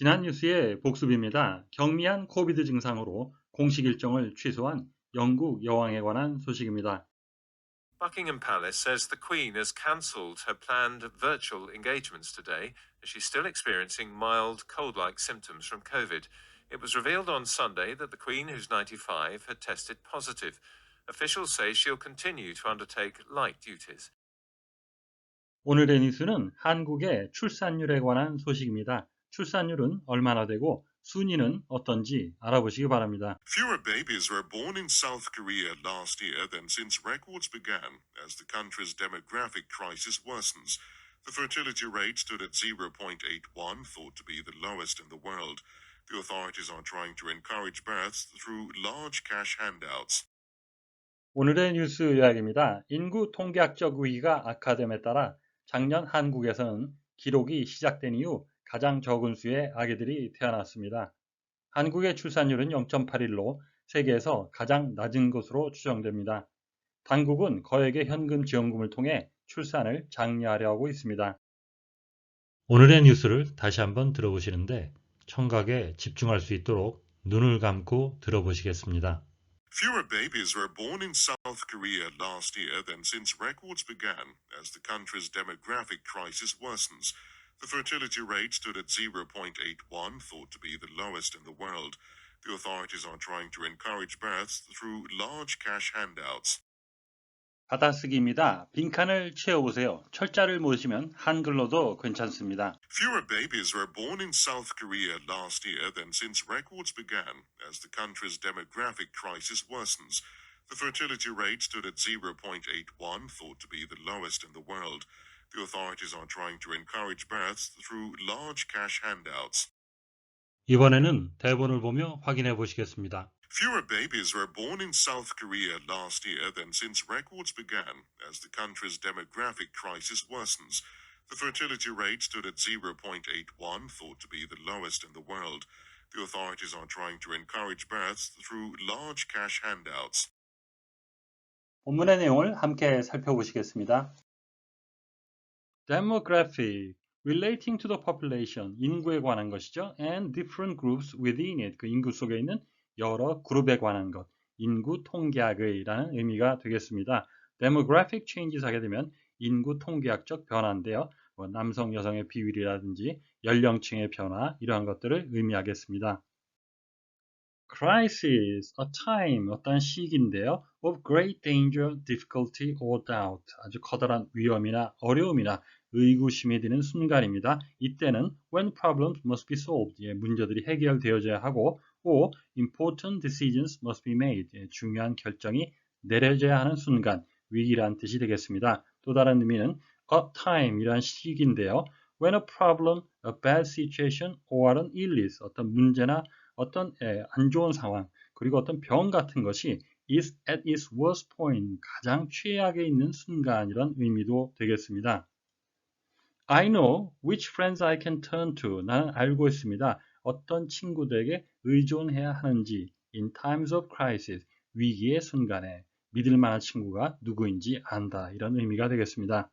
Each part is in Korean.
지난 뉴스의 복습입니다. 경미한 코비드 증상으로 공식 일정을 취소한 영국 여왕에 관한 소식입니다. Buckingham Palace says the Queen has cancelled her planned virtual engagements today as she's still experiencing mild cold like symptoms from COVID. It was revealed on Sunday that the Queen, who's 95, had tested positive. Officials say she'll continue to undertake light duties. 오늘의 뉴스는 한국의 출산율에 관한 소식입니다. 출산율은 얼마나 되고 순위는 어떤지 알아보시기 바랍니다. Fewer babies were born in South Korea last year than since records began as the country's demographic crisis worsens. The fertility rate stood at 0.81, thought to be the lowest in the world. The authorities are trying to encourage births through large cash handouts. 오늘의 뉴스 요약입니다. 인구 통계학적 위기가 악화됨에 따라 작년 한국에서는 기록이 시작된 이후 가장 적은 수의 아기들이 태어났습니다. 한국의 출산율은 0.81로 세계에서 가장 낮은 것으로 추정됩니다. 당국은 거액의 현금 지원금을 통해 출산을 장려하려 하고 있습니다. 오늘의 뉴스를 다시 한번 들어보시는데 청각에 집중할 수 있도록 눈을 감고 들어보시겠습니다. Fewer babies were born in South Korea last year than since records began as the country's demographic crisis worsens. The fertility rate stood at 0.81, thought to be the lowest in the world. The authorities are trying to encourage births through large cash handouts. 받아쓰기입니다. 빈칸을 채워보세요. 철자를 모으시면 한글로도 괜찮습니다. Fewer babies were born in South Korea last year than since records began as the country's demographic crisis worsens. The fertility rate stood at 0.81, thought to be the lowest in the world. The authorities are trying to encourage births through large cash handouts. 이번에는 대본을 보며 확인해 보시겠습니다. Fewer babies were born in South Korea last year than since records began as the country's demographic crisis worsens. The fertility rate stood at 0.81, thought to be the lowest in the world. The authorities are trying to encourage births through large cash handouts. 본문의 내용을 함께 살펴보시겠습니다. Demographic, relating to the population, 인구에 관한 것이죠. And different groups within it, 그 인구 속에 있는 여러 그룹에 관한 것, 인구 통계학의라는 의미가 되겠습니다. Demographic changes 하게 되면 인구 통계학적 변화인데요. 뭐 남성, 여성의 비율이라든지 연령층의 변화 이러한 것들을 의미하겠습니다. Crisis, a time, 어떤 시기인데요. Of great danger, difficulty or doubt. 아주 커다란 위험이나 어려움이나 의구심이 드는 순간입니다. 이때는 when problems must be solved. 예, 문제들이 해결되어져야 하고 or important decisions must be made. 예, 중요한 결정이 내려져야 하는 순간, 위기란 뜻이 되겠습니다. 또 다른 의미는 a time 이란 시기인데요. When a problem, a bad situation, or an illness, 어떤 문제나 어떤 예, 안 좋은 상황, 그리고 어떤 병 같은 것이 is at its worst point, 가장 최악에 있는 순간 이런 의미도 되겠습니다. I know which friends I can turn to. 나는 알고 있습니다. 어떤 친구들에게 의존해야 하는지 in times of crisis, 위기의 순간에 믿을 만한 친구가 누구인지 안다. 이런 의미가 되겠습니다.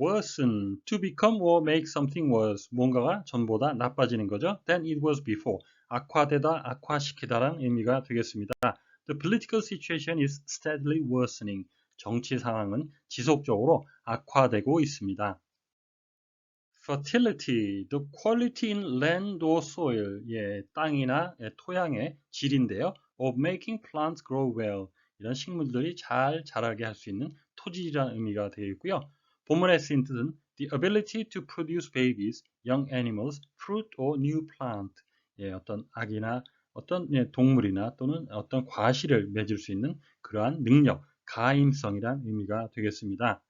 worsen, to become or make something worse. 뭔가가 전보다 나빠지는 거죠. than it was before. 악화되다, 악화시키다라는 의미가 되겠습니다. The political situation is steadily worsening. 정치 상황은 지속적으로 악화되고 있습니다. Fertility, the quality in land or soil, 예, 땅이나 예, 토양의 질인데요. of making plants grow well, 이런 식물들이 잘 자라게 할 수 있는 토질이라는 의미가 되겠고요. 본문에 쓰인 뜻은 the ability to produce babies, young animals, fruit or new plant, 예, 어떤 아기나 어떤 예, 동물이나 또는 어떤 과실을 맺을 수 있는 그러한 능력, 가임성이란 의미가 되겠습니다.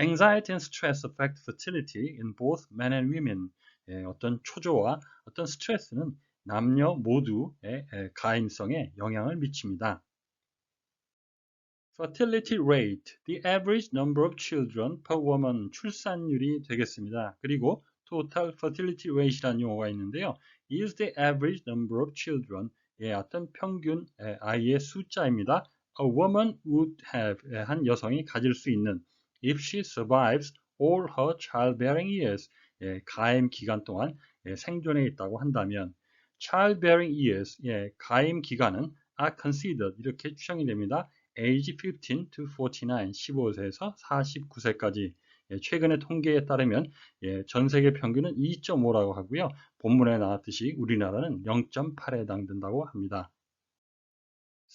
Anxiety and stress affect fertility in both men and women. 예, 어떤 초조와 어떤 스트레스는 남녀 모두의 예, 가임성에 영향을 미칩니다. Fertility rate, the average number of children per woman, 출산율이 되겠습니다. 그리고 total fertility rate이라는 용어가 있는데요. is the average number of children, 예, 어떤 평균 예, 아이의 숫자입니다. A woman would have, 예, 한 여성이 가질 수 있는 if she survives all her childbearing years, 예, 가임 기간 동안 예, 생존해 있다고 한다면 childbearing years 예, 가임 기간은 are considered 이렇게 추정이 됩니다. age 15 to 49 15세에서 49세까지 예, 최근의 통계에 따르면 예, 전 세계 평균은 2.5라고 하고요. 본문에 나왔듯이 우리나라는 0.8에 해당된다고 합니다.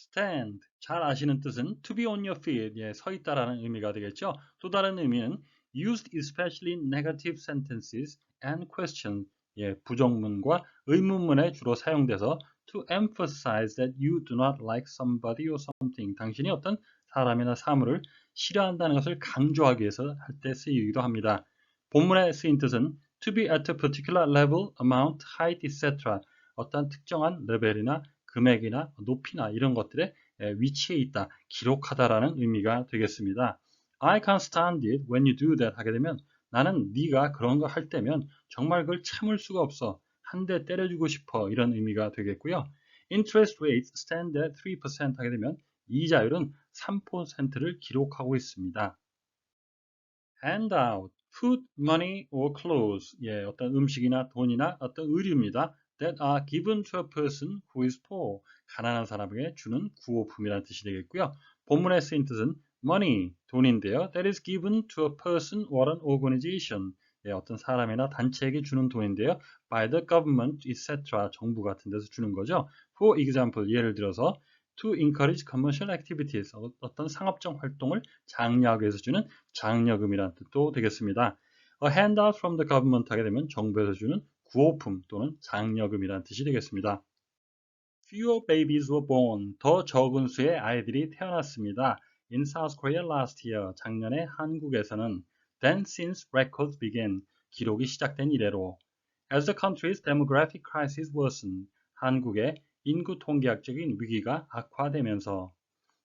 Stand 잘 아시는 뜻은 to be on your feet 예, 서 있다라는 의미가 되겠죠. 또 다른 의미는 used especially in negative sentences and questions 예, 부정문과 의문문에 주로 사용돼서 to emphasize that you do not like somebody or something 당신이 어떤 사람이나 사물을 싫어한다는 것을 강조하기 위해서 할 때 쓰이기도 합니다. 본문에 쓰인 뜻은 to be at a particular level, amount, height, etc. 어떤 특정한 레벨이나 금액이나 높이나 이런 것들의 위치에 있다, 기록하다라는 의미가 되겠습니다. I can't stand it when you do that 하게 되면 나는 네가 그런 거 할 때면 정말 그걸 참을 수가 없어. 한 대 때려주고 싶어. 이런 의미가 되겠고요. Interest rates stand at 3% 하게 되면 이자율은 3%를 기록하고 있습니다. handout, food, money or clothes. 예, 어떤 음식이나 돈이나 어떤 의류입니다. That are given to a person who is poor. 가난한 사람에게 주는 구호품이라는 뜻이 되겠고요. 본문에 쓰인 뜻은 money, 돈인데요. that is given to a person or an organization. 예, 어떤 사람이나 단체에게 주는 돈인데요. by the government, etc. 정부 같은 데서 주는 거죠. For example, 예를 들어서 to encourage commercial activities, 어떤 상업적 활동을 장려하기 위해서 주는 장려금이라는 뜻도 되겠습니다. A handout from the government 하게 되면 정부에서 주는 구호품 또는 장려금이라는 뜻이 되겠습니다. Fewer babies were born. 더 적은 수의 아이들이 태어났습니다. In South Korea last year. 작년에 한국에서는 than since records began. 기록이 시작된 이래로. As the country's demographic crisis worsened. 한국의 인구 통계학적인 위기가 악화되면서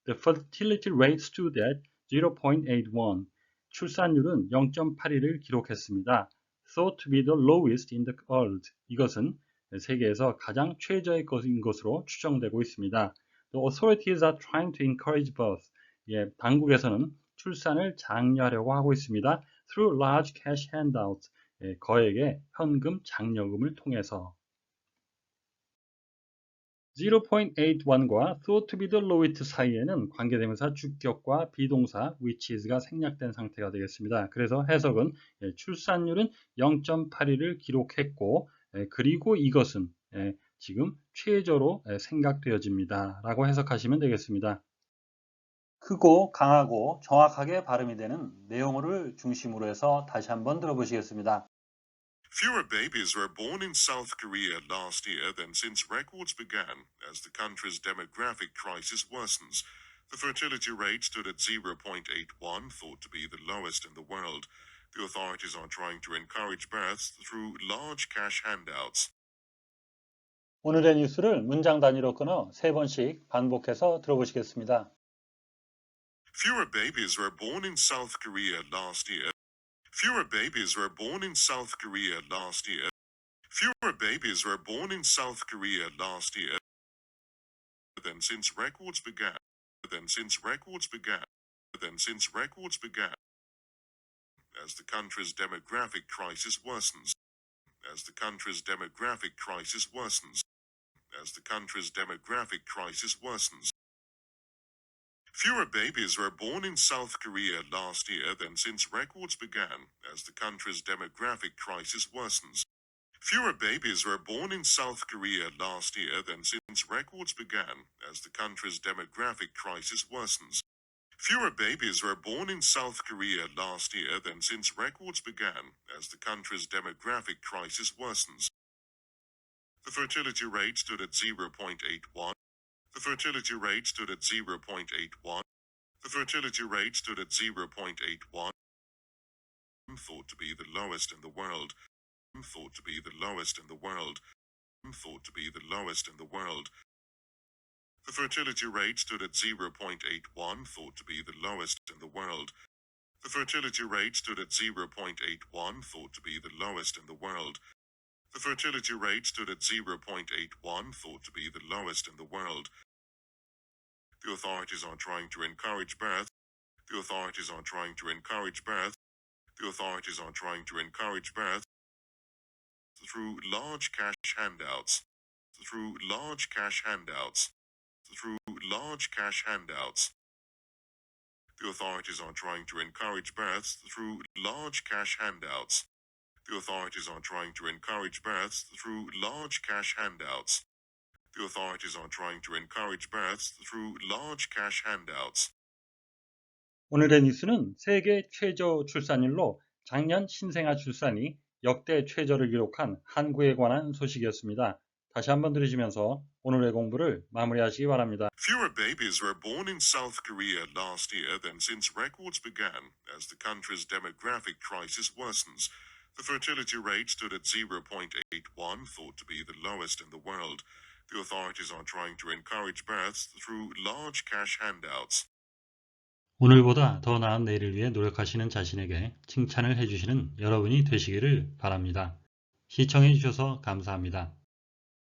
The fertility rate stood at 0.81. 출산율은 0.81을 기록했습니다. Thought to be the lowest in the world. 이것은 세계에서 가장 최저의 것인 것으로 추정되고 있습니다. The authorities are trying to encourage birth. 예, 당국에서는 출산을 장려하려고 하고 있습니다. Through large cash handouts. 예, 거액의 현금 장려금을 통해서. 0.81과 thought to be the lowest 사이에는 관계대명사 주격과 비동사 which is가 생략된 상태가 되겠습니다. 그래서 해석은 예, 출산율은 0.81을 기록했고 예, 그리고 이것은 예, 지금 최저로 생각되어집니다. 라고 해석하시면 되겠습니다. 크고 강하고 정확하게 발음이 되는 내용을 중심으로 해서 다시 한번 들어보시겠습니다. Fewer babies were born in South Korea last year than since records began as the country's demographic crisis worsens. The fertility rate stood at 0.81, thought to be the lowest in the world. The authorities are trying to encourage births through large cash handouts. 오늘의 뉴스를 문장 단위로 끊어 세 번씩 반복해서 들어보시겠습니다. Fewer babies were born in South Korea last year Fewer babies were born in South Korea last year. Fewer babies were born in South Korea last year than since records began. Than since records began. Than since records began. As the country's demographic crisis worsens. As the country's demographic crisis worsens. As the country's demographic crisis worsens. Fewer babies were born in South Korea last year than since records began as the country's demographic crisis worsens. Fewer babies were born in South Korea last year than since records began as the country's demographic crisis worsens. Fewer babies were born in South Korea last year than since records began as the country's demographic crisis worsens. The fertility rate stood at 0.81. The fertility rate stood at 0.81. The fertility rate stood at 0.81. Thought to be the lowest in the world. Thought to be the lowest in the world. Thought to be the lowest in the world. The fertility rate stood at 0.81, thought to be the lowest in the world. The fertility rate stood at 0.81, thought to be the lowest in the world. The fertility rate stood at 0.81, thought to be the lowest in the world. The authorities are trying to encourage birth. The authorities are trying to encourage birth. The authorities are trying to encourage birth. through large cash handouts, through large cash handouts, through large cash handouts. The authorities are trying to encourage births through large cash handouts. The authorities are trying to encourage births through large cash handouts. The authorities are trying to encourage births through large cash handouts. 오늘의 뉴스는 세계 최저 출산율로 작년 신생아 출산이 역대 최저를 기록한 한국에 관한 소식이었습니다. 다시 한번 들으시면서 오늘의 공부를 마무리하시기 바랍니다. Fewer babies were born in South Korea last year than since records began as the country's demographic crisis worsens. The fertility rate stood at 0.81, thought to be the lowest in the world. The authorities are trying to encourage births through large cash handouts. 오늘보다 더 나은 내일을 위해 노력하시는 자신에게 칭찬을 해주시는 여러분이 되시기를 바랍니다. 시청해 주셔서 감사합니다.